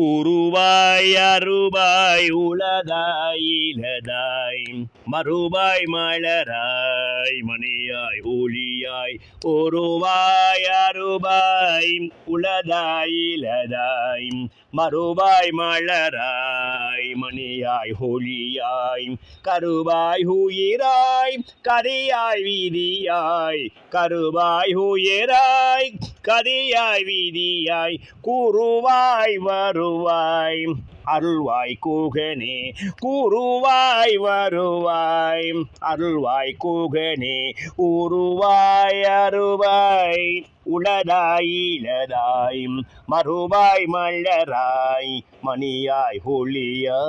உருவாய் அருபாய் உளதாய் இலதாய் மறுபாய் மலராய் மணியாய் ஒளியாய் ஒருவாய் அருபாய் உளதாய் இலதாய் மறுபாய் மலராய் மணியாய் ஒளியாய் கருவாய் உயிராய் கரியாய் வீதியாய் கருவாய் உயிராய் கரியாய் வீதியாய் கூறுவாய் வருவாய். அருள்வாய் கூகனே கூறுவாய் வருவாய். அருள்வாய் கூகனே உருவாய் அருவாய். உளதாய் இளதாய் மறுவாய் மல்லராய் மணியாய் ஒளியா.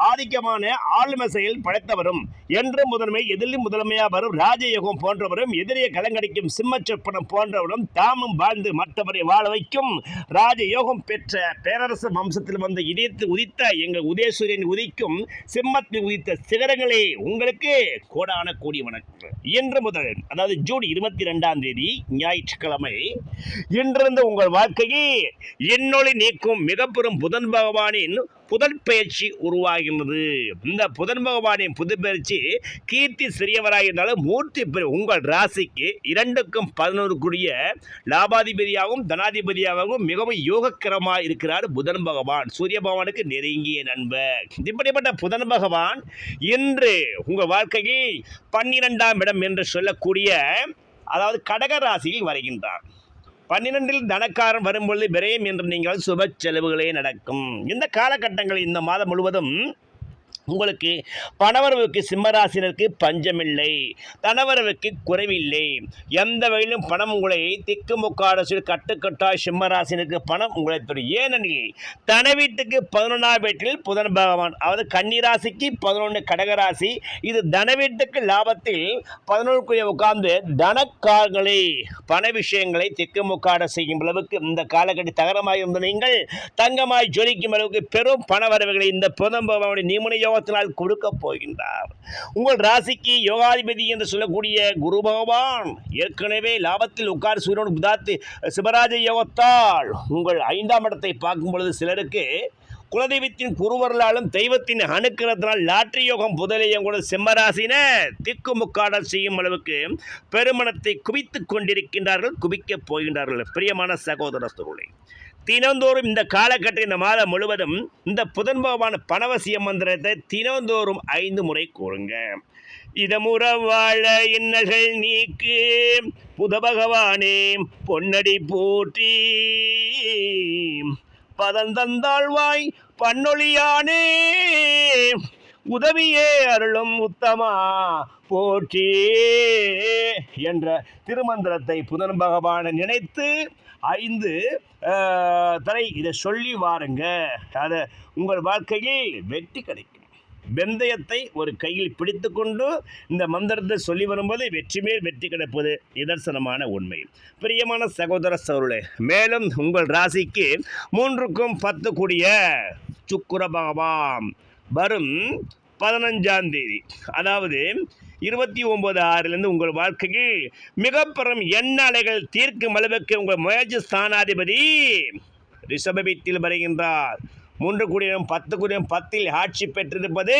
ஆதிக்கமான ஆளுமை செயல் படைத்தவரும் என்று முதன்மை எதிலும் முதன்மையா வரும் ராஜயோகம் போன்றவரும் எதிரிய கலங்கடிக்கும் சிம்மச்சொப்பனம் போன்றவரும் தாமும் வாழ்ந்து மற்றவரை வாழ வைக்கும் ராஜயோகம் பெற்ற பேரரசு வம்சத்தில் வந்த இதயத்து உதித்த எங்கள் உதயசூரியன் உதிக்கும் சிம்மத்தில் உதித்த சிகரங்களே உங்களுக்கு கோடான கோடி வணக்கம். இன்று முதல் அதாவது ஜூன் இருபத்தி ரெண்டாம் தேதி ஞாயிற்றுக்கிழமை இன்றிருந்து உங்கள் வாழ்க்கையை என்னொளி நீக்கும் மிக பெரும் புதன் பகவானின் புதன் பயிற்சி உருவாகின்றது. இந்த புதன் பகவானின் புதுப்பெயர்ச்சி கீர்த்தி சிறியவராக இருந்தாலும் மூர்த்தி உங்கள் ராசிக்கு இரண்டுக்கும் பதினோரு கூடிய லாபாதிபதியாகவும் தனாதிபதியாகவும் மிகவும் யோகக்கிரமாக இருக்கிறார் புதன் பகவான். சூரிய பகவானுக்கு நெருங்கிய நண்பர். இப்படிப்பட்ட புதன் பகவான் இன்று உங்கள் வாழ்க்கையில் பன்னிரெண்டாம் இடம் என்று சொல்லக்கூடிய அதாவது கடக ராசியில் வருகின்றார். பன்னிரெண்டில் தனக்காரன் வரும்பொழுது விரயம் என்று நீங்கள் சுப செலவுகளே நடக்கும். இந்த காலகட்டங்களில் இந்த மாதம் முழுவதும் உங்களுக்கு பணவரவுக்கு சிம்மராசினருக்கு பஞ்சமில்லை. தனவரவுக்கு குறைவில்லை. எந்த வகையிலும் பணம் உங்களை திக்குமுக்காட சொல்லி கட்டுக்கட்டாய் சிம்மராசினருக்கு பணம் உங்களை தரும். ஏனெனில் தன வீட்டுக்கு பதினொன்றாம் வீட்டில் புதன் பகவான் அதாவது கன்னிராசிக்கு பதினொன்று கடகராசி இது தன வீட்டுக்கு லாபத்தில் பதினொன்றுக்குரிய உட்கார்ந்து தனக்காரங்களை பண விஷயங்களை திக்குமுக்காட செய்யும் அளவுக்கு இந்த காலகட்டி தகரமாக இருந்த நீங்கள் தங்கமாய் ஜொலிக்கும் அளவுக்கு பெரும் பண வரவுகளை இந்த புதன் பகவானுடைய நியமன யோகத்தினால் கொடுக்க போகின்றார். உங்கள் ராசிக்கு யோகாதிபதி என்று சொல்லக்கூடிய குரு பகவான் ஏற்கனவே லாபத்தில் உட்கார் சூரியன் புதாத்து சிவராஜ யோகத்தால் உங்கள் ஐந்தாம் இடத்தை பார்க்கும் பொழுது சிலருக்கு குலதெய்வத்தின் குருவர்களாலும் தெய்வத்தின் அணுக்கிறதுனால் லாட்டரி யோகம் புதலையும் கூட திக்கு திக்குமுக்காடல் செய்யும் அளவுக்கு பெருமணத்தை குவித்துக் கொண்டிருக்கின்றார்கள் குவிக்கப் போகின்றார்கள். பிரியமான சகோதர தினந்தோறும் இந்த காலகட்டம் இந்த மாதம் முழுவதும் இந்த புதன் பகவான் பணவசிய மந்திரத்தை தினந்தோறும் ஐந்து முறை கூறுங்க. இதமுற வாழ இன்னல்கள் நீக்கு புத பகவானே பொன்னடி போற்றி பதந்தந்தாழ்வாய் பன்னொழியானே உதவியே அருளும் உத்தமா போற்றி என்ற திருமந்திரத்தை புதன் பகவானை நினைத்து ஐந்து தலை. இதை சொல்லி வாருங்க. அதை உங்கள் வாழ்க்கையில் வெற்றி கிடைக்கும். வெந்தயத்தை ஒரு கையில் பிடித்துக்கொண்டு இந்த மந்திரத்தை சொல்லி வரும்போது வெற்றி மேல் வெற்றி கிடைப்பது நிதர்சனமான உண்மை. பிரியமான சகோதர சோருளே மேலும் உங்கள் ராசிக்கு மூன்றுக்கும் பத்து கூடிய சுக்குர பகவான் வரும் பதினஞ்சாம் தேதி. அதாவது இருபத்தி ஒம்பது ஆறிலிருந்து உங்கள் வாழ்க்கைக்கு மிக பெரும் எண்ண அலைகள் தீர்க்கும் அளவுக்கு உங்கள் முயற்சி ஸ்தானாதிபதி ரிஷபபீத்தில் வருகின்றார். மூன்று குடியும் பத்து குடியும் பத்தில் ஆட்சி பெற்றிருப்பது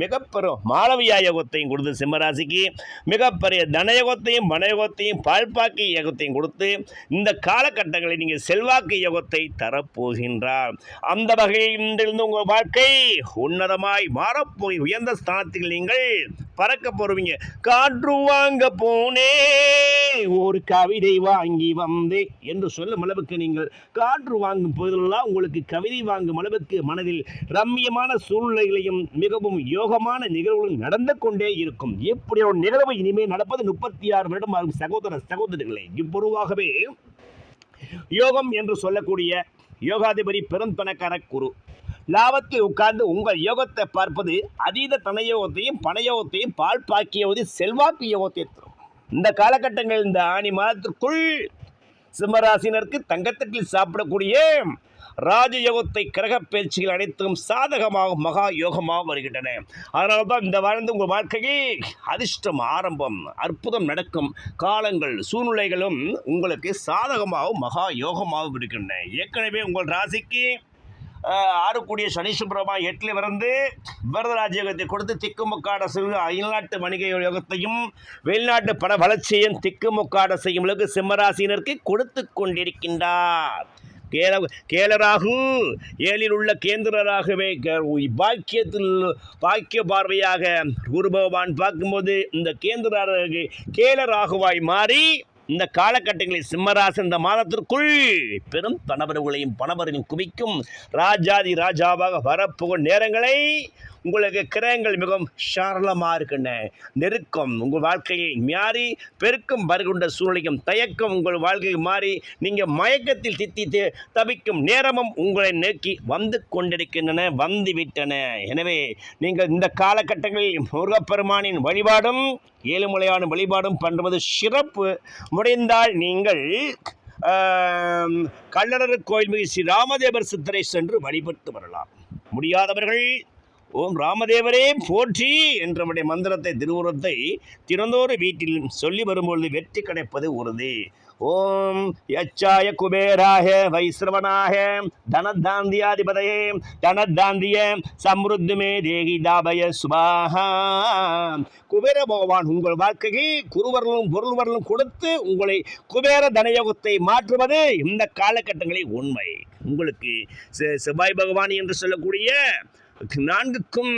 மிகப்பெரும் மாளவியா யோகத்தையும் கொடுத்து சிம்மராசிக்கு மிகப்பெரிய தனயோகத்தையும் மனயோகத்தையும் பால்பாக்கி யோகத்தையும் கொடுத்து இந்த காலகட்டங்களில் நீங்கள் செல்வாக்கு யோகத்தை தரப்போகின்றார். அந்த வகையில் இன்றிருந்து உங்கள் வாழ்க்கை உன்னதமாய் மாறப்போய் உயர்ந்த ஸ்தானத்தில் நீங்கள் பறக்க போறீங்க. காற்று வாங்க போனே ஒரு கவிதை வாங்கி வந்தே என்று சொல்லும் அளவுக்கு நீங்கள் காற்று வாங்கும் போதெல்லாம் உங்களுக்கு கவிதை வாங்கும் அளவுக்கு மனதில் ரம்மியமான சூழ்நிலைகளையும் மிகவும் யோகமான நிகழ்வுகளும் நடந்து கொண்டே இருக்கும். இப்படி ஒரு நிகழ்வு இனிமேல் நடப்பது முப்பத்தி ஆறு வருடம் ஆகும் சகோதர சகோதரிகளே. இப்பொருவாகவே யோகம் என்று சொல்லக்கூடிய யோகாதிபதி பெருந்தனக்கார குரு. லாபத்தில் உட்கார்ந்து உங்கள் யோகத்தை பார்ப்பது அதீத தனயோகத்தையும் பணயோகத்தையும் பால் பாக்கியவது செல்வாக்கு யோகத்தை தரும். இந்த காலகட்டங்கள் இந்த ஆணி மாதத்திற்குள் சிம்மராசினருக்கு தங்கத்தட்டில் சாப்பிடக்கூடிய ராஜயோகத்தை கிரக பேச்சுகள் அனைத்தும் சாதகமாக மகா யோகமாக வருகின்றன. அதனால தான் இந்த வாழ்ந்து உங்கள் வாழ்க்கையில் அதிர்ஷ்டம் ஆரம்பம் அற்புதம் நடக்கும். காலங்கள் சூழ்நிலைகளும் உங்களுக்கு சாதகமாகவும் மகா யோகமாகவும் இருக்கின்றன. ஏற்கனவே உங்கள் ராசிக்கு ஆறுக்கூடிய சனி சுப்பிரமா எட்டில் பிறந்து விரதராஜ யோகத்தை கொடுத்து திக்குமுக்காட செய்து அயல்நாட்டு வணிக யோகத்தையும் வெளிநாட்டு பண வளர்ச்சியும் திக்குமுக்காட செய்யும் அளவுக்கு சிம்மராசினருக்கு கொடுத்து கொண்டிருக்கின்றார். கேல கேலராகு ஏழில் உள்ள கேந்திரராகவே க- பாக்கியத்தில் பாக்கிய பார்வையாக குரு பகவான் பார்க்கும்போது இந்த கேந்திரராக கேலராகுவாய் மாறி இந்த காலகட்டங்களில் சிம்மராசி இந்த மாதத்திற்குள் பெரும் பணவர்களையும் பணவர்களையும் குவிக்கும். ராஜாதி ராஜாவாக வரப்போகும் நேரங்களை உங்களுக்கு கிரகங்கள் மிகவும் சாரளமாக இருக்கின்றன நெருக்கம் உங்கள் வாழ்க்கையை மாறி பெருக்கம் வருகின்ற சூழ்நிலையும் தயக்கம் உங்கள் வாழ்க்கையில் மாறி நீங்கள் மயக்கத்தில் தித்தி தவிக்கும் நேரமும் உங்களை நோக்கி வந்து கொண்டிருக்கின்றன வந்துவிட்டன எனவே நீங்கள் இந்த காலகட்டங்களில் முருகப்பெருமானின் வழிபாடும் ஏழுமலையான வழிபாடும் பண்ணுவது சிறப்பு. முடிந்தால் நீங்கள் கல்லடர் கோயில் மிகு ஸ்ரீ ராமதேவர் சித்தரை சென்று வழிபட்டு வரலாம். முடியாதவர்கள் ஓம் ராமதேவரே போற்றி என்றவருடைய மந்திரத்தை திருவுரத்தை திறந்தோறு வீட்டில் சொல்லி வரும்பொழுது வெற்றி கிடைப்பது உறுதி. ஓம் யச்சாய குபேராய வைஸ்ரவனாக தனதாந்தியாதிபதையே தனதாந்திய சம்ருத்துமே தேகி தாபய சுபாகா குபேர பகவான் உங்கள் வாழ்க்கையை குருவர்களும் பொருள்வர்களும் கொடுத்து உங்களை குபேர தனயோகத்தை மாற்றுவது இந்த காலகட்டங்களில் உண்மை. உங்களுக்கு செ- செவ்வாய் பகவான் என்று சொல்லக்கூடிய நான்குக்கும்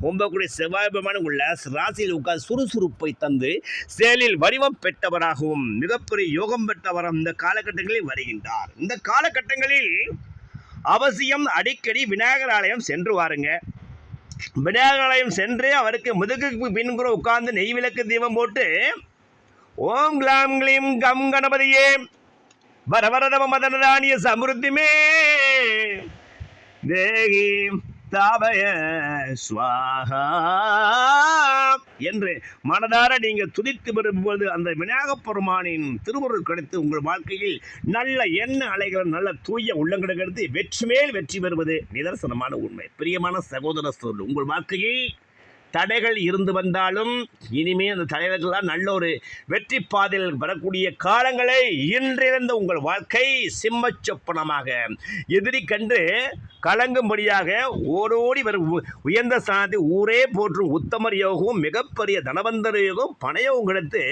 ஒன்பக்கூடிய செவ்வாய் உள்ள ராசியில் உட்கார் சுறுசுறுப்பை தந்து செயலில் வடிவம் பெற்றவராகவும் மிகப்பெரிய யோகம் பெற்றவரும் இந்த காலகட்டங்களில் வருகின்றார். இந்த காலகட்டங்களில் அவசியம் அடிக்கடி விநாயகர் ஆலயம் சென்று வாருங்க. விநாயகர் ஆலயம் சென்று அவருக்கு முதுகுக்கு பின்புற உட்கார்ந்து நெய் விளக்கு தீபம் போட்டு ஓம் கிளாம் கிளீம் கம் கணபதியே வரவரதம மதனதானிய சமிருத்திமே தேகி தாபய ஸ்வாஹா என்று மனதார நீங்கள் துதித்து வரும்போது அந்த விநாயக பெருமானின் திருவுருள் கிடைத்து உங்கள் வாழ்க்கையில் நல்ல எண்ண அலைகள் நல்ல தூய உள்ளங்களை கிடைத்து வெற்றி மேல் வெற்றி பெறுவது நிதர்சனமான உண்மை. பிரியமான சகோதர சொல் உங்கள் வாழ்க்கையை தடைகள் இருந்து வந்தாலும் இனிமே அந்த தடைகள்லாம் நல்ல ஒரு வெற்றி பாதையில் வரக்கூடிய காலங்களை இன்றிருந்த உங்கள் வாழ்க்கை சிம்மச் சொப்பனமாக எதிரி கண்டு கலங்கும்படியாக ஓடோடி வரும் உயர்ந்த சாதி ஊரே போற்றும் உத்தமர் யோகம் மிகப்பெரிய தனவந்தர் யோகம் பணயோகம் கிடைத்து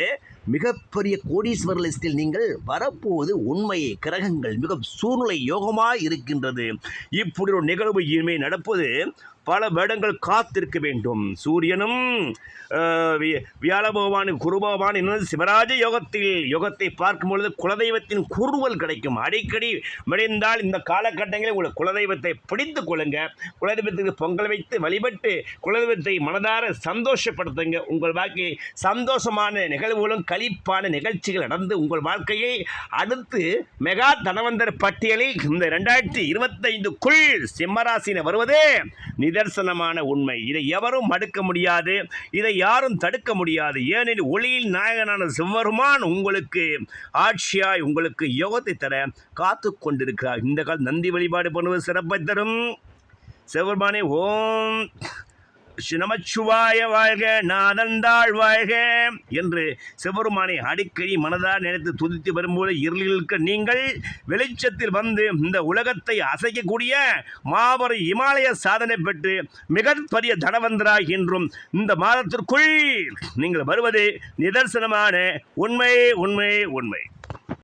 மிகப்பெரிய கோடீஸ்வர லிஸ்டில் நீங்கள் வரப்போவது உண்மை கிரகங்கள் மிக சூழ்நிலை யோகமாக இருக்கின்றது. இப்படி ஒரு நிகழ்வு இனிமே நடப்பது பல வேடங்கள் காத்திருக்க வேண்டும். சூரியனும் ஆஹ், வி- வியாழ பகவான் குரு பகவான் சிவராஜ யோகத்தில் யோகத்தை பார்க்கும் பொழுது குலதெய்வத்தின் குருவல் கிடைக்கும். அடிக்கடி முடிந்தால் இந்த காலகட்டங்களில் உங்கள் குலதெய்வத்தை பிடித்து கொள்ளுங்க. குலதெய்வத்துக்கு பொங்கல் வைத்து வழிபட்டு குலதெய்வத்தை மனதார சந்தோஷப்படுத்துங்க. உங்கள் வாழ்க்கை சந்தோஷமான நிகழ்வுகளும் கழிப்பான நிகழ்ச்சிகள் நடந்து உங்கள் வாழ்க்கையை அடுத்து மெகா தனவந்தர் பட்டியலில் இந்த ரெண்டாயிரத்தி இருபத்தைந்துக்குள் சிம்மராசின வருவது நிதர்சனமான உண்மை. இதை எவரும் மடுக்க முடியாது. இதை யாரும் தடுக்க முடியாது. ஏனெனில் ஒளியில் நாயகனான சிவருமான் உங்களுக்கு ஆட்சியாய் உங்களுக்கு யோகத்தை தர காத்து கொண்டிருக்கிறார். இந்த கால நந்தி வழிபாடு பண்ணுவது சிறப்பை தரும். சிவபெருமானே ஓம். நமச்சிவாய வாழ்க நாதந்தாள் வாழ்க என்று சிவருமானை அடிக்கடி மனதார் நினைத்து துதித்து வரும்போது இருளிலுக்கு நீங்கள் வெளிச்சத்தில் வந்து இந்த உலகத்தை அசைக்கக்கூடிய மாபெரும் இமாலய சாதனை பெற்று மிகப்பெரிய தனவந்தராய் என்றும் இந்த மாதத்திற்குள் நீங்கள் வருவது நிதர்சனமான உண்மை உண்மை உண்மை.